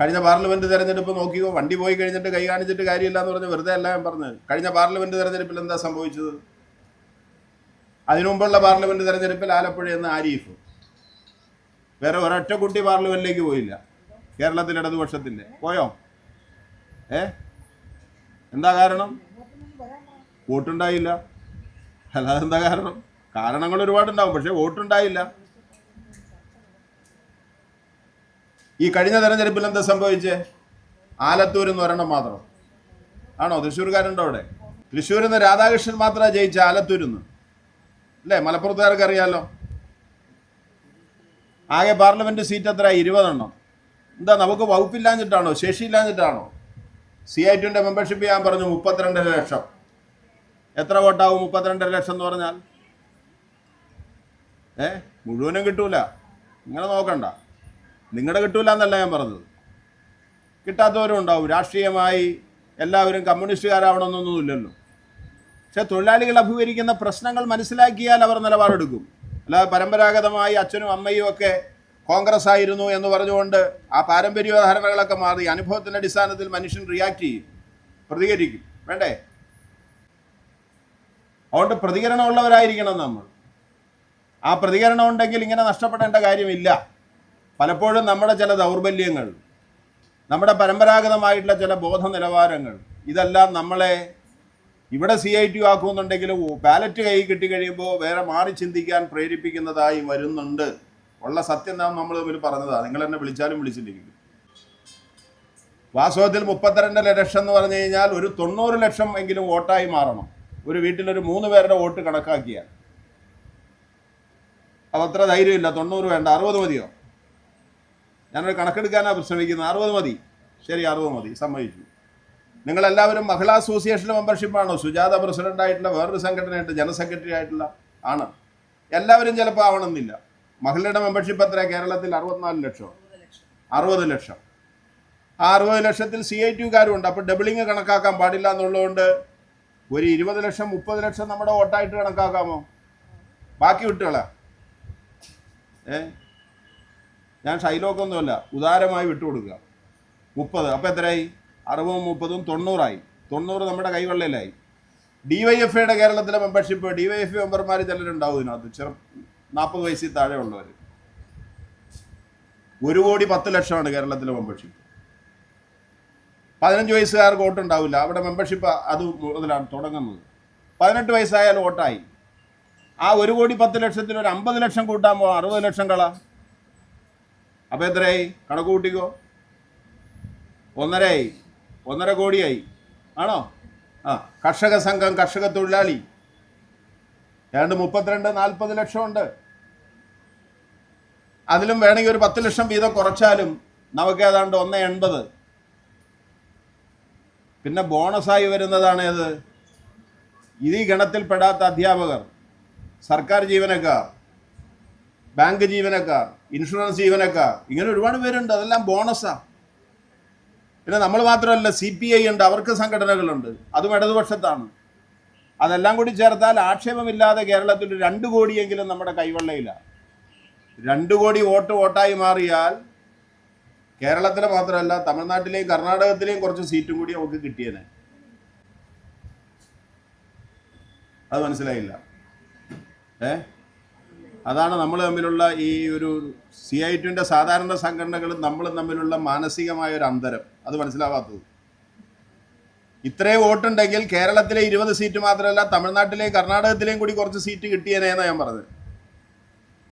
കഴിഞ്ഞ പാർലമെന്റ് തെരഞ്ഞെടുപ്പ് നോക്കിയോ വണ്ടി പോയി കഴിഞ്ഞിട്ട് കൈ കാണിച്ചിട്ട് കാര്യമില്ല എന്ന് പറഞ്ഞ് വെറുതെ അല്ല ഞാൻ പറഞ്ഞത്. കഴിഞ്ഞ പാർലമെന്റ് തെരഞ്ഞെടുപ്പിൽ എന്താ സംഭവിച്ചത്? അതിനുമുമ്പുള്ള പാർലമെന്റ് തെരഞ്ഞെടുപ്പിൽ ആലപ്പുഴ എന്ന ആരിഫ്. വേറെ ഒരൊറ്റ കുട്ടി പാർലമെന്റിലേക്ക് പോയില്ല. കേരളത്തിലെ ഇടതുപക്ഷത്തിന്റെ പോയോ? ഏ? എന്താ കാരണം? വോട്ടുണ്ടായില്ല. അല്ലാതെ എന്താ കാരണം? കാരണങ്ങൾ ഒരുപാടുണ്ടാവും പക്ഷെ വോട്ടുണ്ടായില്ല. ഈ കഴിഞ്ഞ തെരഞ്ഞെടുപ്പിൽ എന്താ സംഭവിച്ചേ? ആലത്തൂർ എന്ന് ഒരെണ്ണം മാത്രം. ആണോ? തൃശ്ശൂർക്കാരുണ്ടോ അവിടെ? തൃശ്ശൂരിൽ നിന്ന് രാധാകൃഷ്ണൻ മാത്രമേ ജയിച്ച ആലത്തൂരിൽ നിന്ന്. അല്ലേ? മലപ്പുറത്തുകാർക്ക് അറിയാലോ. ആകെ പാർലമെന്റ് സീറ്റ് എത്ര ഇരുപതെണ്ണം. എന്താ നമുക്ക് വകുപ്പില്ലാഞ്ഞിട്ടാണോ? ശേഷിയില്ലാഞ്ഞിട്ടാണോ? സി ഐ ടിന്റെ മെമ്പർഷിപ്പ് ഞാൻ പറഞ്ഞു മുപ്പത്തിരണ്ടര ലക്ഷം. എത്ര വോട്ടാവും മുപ്പത്തിരണ്ടര ലക്ഷം എന്ന് പറഞ്ഞാൽ? ഏ? മുഴുവനും കിട്ടൂല. ഇങ്ങനെ നോക്കണ്ട. നിങ്ങളുടെ കിട്ടൂല എന്നല്ല ഞാൻ പറഞ്ഞത്. കിട്ടാത്തവരും ഉണ്ടാവും. രാഷ്ട്രീയമായി എല്ലാവരും കമ്മ്യൂണിസ്റ്റുകാരാവണമെന്നൊന്നുമില്ലല്ലോ. പക്ഷെ തൊഴിലാളികൾ അഭിമുഖീകരിക്കുന്ന പ്രശ്നങ്ങൾ മനസ്സിലാക്കിയാൽ അവർ നിലപാടെടുക്കും. അല്ലാതെ പരമ്പരാഗതമായി അച്ഛനും അമ്മയും ഒക്കെ കോൺഗ്രസ് ആയിരുന്നു എന്ന് പറഞ്ഞുകൊണ്ട് ആ പാരമ്പര്യ ധാരണകളൊക്കെ മാറി അനുഭവത്തിന്റെ അടിസ്ഥാനത്തിൽ മനുഷ്യൻ റിയാക്ട് ചെയ്യും. പ്രതികരിക്കും. വേണ്ടേ? അതുകൊണ്ട് പ്രതികരണമുള്ളവരായിരിക്കണം നമ്മൾ. ആ പ്രതികരണം ഉണ്ടെങ്കിൽ ഇങ്ങനെ നഷ്ടപ്പെടേണ്ട കാര്യമില്ല. പലപ്പോഴും നമ്മുടെ ചില ദൗർബല്യങ്ങൾ നമ്മുടെ പരമ്പരാഗതമായിട്ടുള്ള ചില ബോധ നിലവാരങ്ങൾ ഇതെല്ലാം നമ്മളെ ഇവിടെ സി ഐ ടി ആക്കുമെന്നുണ്ടെങ്കിലും ബാലറ്റ് കൈ കിട്ടി കഴിയുമ്പോൾ വേറെ മാറി ചിന്തിക്കാൻ പ്രേരിപ്പിക്കുന്നതായി വരുന്നുണ്ട്. ഉള്ള സത്യം നാം നമ്മൾ തമ്മിൽ പറഞ്ഞതാണ് നിങ്ങൾ എന്നെ വിളിച്ചാലും വിളിച്ചില്ലെങ്കിലും വാസ്തവത്തിൽ മുപ്പത്തിരണ്ട് ലക്ഷം എന്ന് പറഞ്ഞു കഴിഞ്ഞാൽ ഒരു തൊണ്ണൂറ് ലക്ഷം എങ്കിലും വോട്ടായി മാറണം. ഒരു വീട്ടിലൊരു മൂന്ന് പേരുടെ വോട്ട് കണക്കാക്കിയാൽ. അത്ര ധൈര്യമില്ല. തൊണ്ണൂറ് വേണ്ട. അറുപത് മതിയോ? ഞാനൊരു കണക്കെടുക്കാനാണ് ശ്രമിക്കുന്നത്. അറുപത് മതി. ശരി അറുപത് മതി. സമ്മതിച്ചു. നിങ്ങളെല്ലാവരും മഹിളാ അസോസിയേഷന്റെ മെമ്പർഷിപ്പാണോ സുജാത പ്രസിഡന്റ് ആയിട്ടുള്ള വേറൊരു സംഘടനയായിട്ട് ജനറൽ സെക്രട്ടറി ആയിട്ടുള്ള ആണ്. എല്ലാവരും ചിലപ്പോൾ ആവണമെന്നില്ല. മഹിളയുടെ മെമ്പർഷിപ്പ് എത്ര കേരളത്തിൽ അറുപത്തിനാല് ലക്ഷം? അറുപത് ലക്ഷം. ആ അറുപത് ലക്ഷത്തിൽ സി ഐ ടിക്കാരും ഉണ്ട് അപ്പോൾ ഡബിളിങ് കണക്കാക്കാൻ പാടില്ല എന്നുള്ളതുകൊണ്ട് ഒരു ഇരുപത് ലക്ഷം മുപ്പത് ലക്ഷം നമ്മുടെ വോട്ടായിട്ട് കണക്കാക്കാമോ? ബാക്കി വിട്ടുകളാ. ഏ? ഞാൻ ഷൈലോക്കൊന്നുമല്ല ഉദാരമായി വിട്ടുകൊടുക്കുക. മുപ്പത്. അപ്പോൾ എത്രയായി? അറുപതും മുപ്പതും തൊണ്ണൂറായി. തൊണ്ണൂറ് നമ്മുടെ കൈവെള്ളയിലായി. ഡി വൈ എഫ് ഐയുടെ കേരളത്തിലെ membership D Y F I മെമ്പർമാർ ചിലരുണ്ടാവും ഇതിനകത്ത്. ചെറു നാൽപ്പത് വയസ്സിൽ താഴെ ഉള്ളവർ ഒരു കോടി പത്ത് ലക്ഷമാണ് കേരളത്തിലെ മെമ്പർഷിപ്പ് പതിനഞ്ച് വയസ്സുകാർക്ക് വോട്ടുണ്ടാവില്ല. അവിടെ മെമ്പർഷിപ്പ് അത് മുതലാണ് തുടങ്ങുന്നത്. പതിനെട്ട് വയസ്സായാൽ വോട്ടായി. ആ ഒരു കോടി പത്ത് ലക്ഷത്തിൽ ഒരു അമ്പത് ലക്ഷം കൂട്ടാൻ പോകാം അറുപത് ലക്ഷം കള. അപ്പോൾ എത്രയായി? കണക്ക് കൂട്ടിക്കോ. ഒന്നരയായി. ഒന്നര കോടിയായി. ആണോ? ആ കർഷക സംഘം കർഷക തൊഴിലാളി. ഏതാണ്ട് മുപ്പത്തിരണ്ട് നാൽപ്പത് ലക്ഷമുണ്ട്. അതിലും വേണമെങ്കിൽ ഒരു പത്ത് ലക്ഷം വീതം കുറച്ചാലും നമുക്ക് ഏതാണ്ട് ഒന്ന് എൺപത്. പിന്നെ ബോണസായി വരുന്നതാണ് ഏത്? ഇത് ഈ ഗണത്തിൽപ്പെടാത്ത അധ്യാപകർ സർക്കാർ ജീവനക്കാർ ബാങ്ക് ജീവനക്കാർ. ഇൻഷുറൻസ് ജീവനക്കാർ ഇങ്ങനെ ഒരുപാട് പേരുണ്ട്. അതെല്ലാം ബോണസാ. പിന്നെ നമ്മൾ മാത്രമല്ല സി പി ഐ ഉണ്ട്. അവർക്ക് സംഘടനകളുണ്ട്. അതും ഇടതുപക്ഷത്താണ്. അതെല്ലാം കൂടി ചേർത്താൽ ആക്ഷേപമില്ലാതെ കേരളത്തിൽ രണ്ട് കോടിയെങ്കിലും നമ്മുടെ കൈവെള്ളയിലാണ് രണ്ട് കോടി വോട്ട് വോട്ടായി മാറിയാൽ കേരളത്തിലെ മാത്രമല്ല തമിഴ്നാട്ടിലെയും കർണാടകത്തിലെയും കുറച്ച് സീറ്റും കൂടി നമുക്ക് കിട്ടിയേനെ. അത് മനസ്സിലായില്ല. ഏ? അതാണ് നമ്മൾ തമ്മിലുള്ള ഈ ഒരു സി ഐ ടുവിന്റെ സാധാരണ സംഘടനകളും നമ്മളും തമ്മിലുള്ള മാനസികമായ ഒരു അന്തരം. അത് മനസ്സിലാവാത്തത്. ഇത്രയും വോട്ടുണ്ടെങ്കിൽ കേരളത്തിലെ ഇരുപത് സീറ്റ് മാത്രമല്ല തമിഴ്നാട്ടിലെയും കർണാടകത്തിലെയും കൂടി കുറച്ച് സീറ്റ് കിട്ടിയേനെന്നാണ് ഞാൻ പറഞ്ഞത്.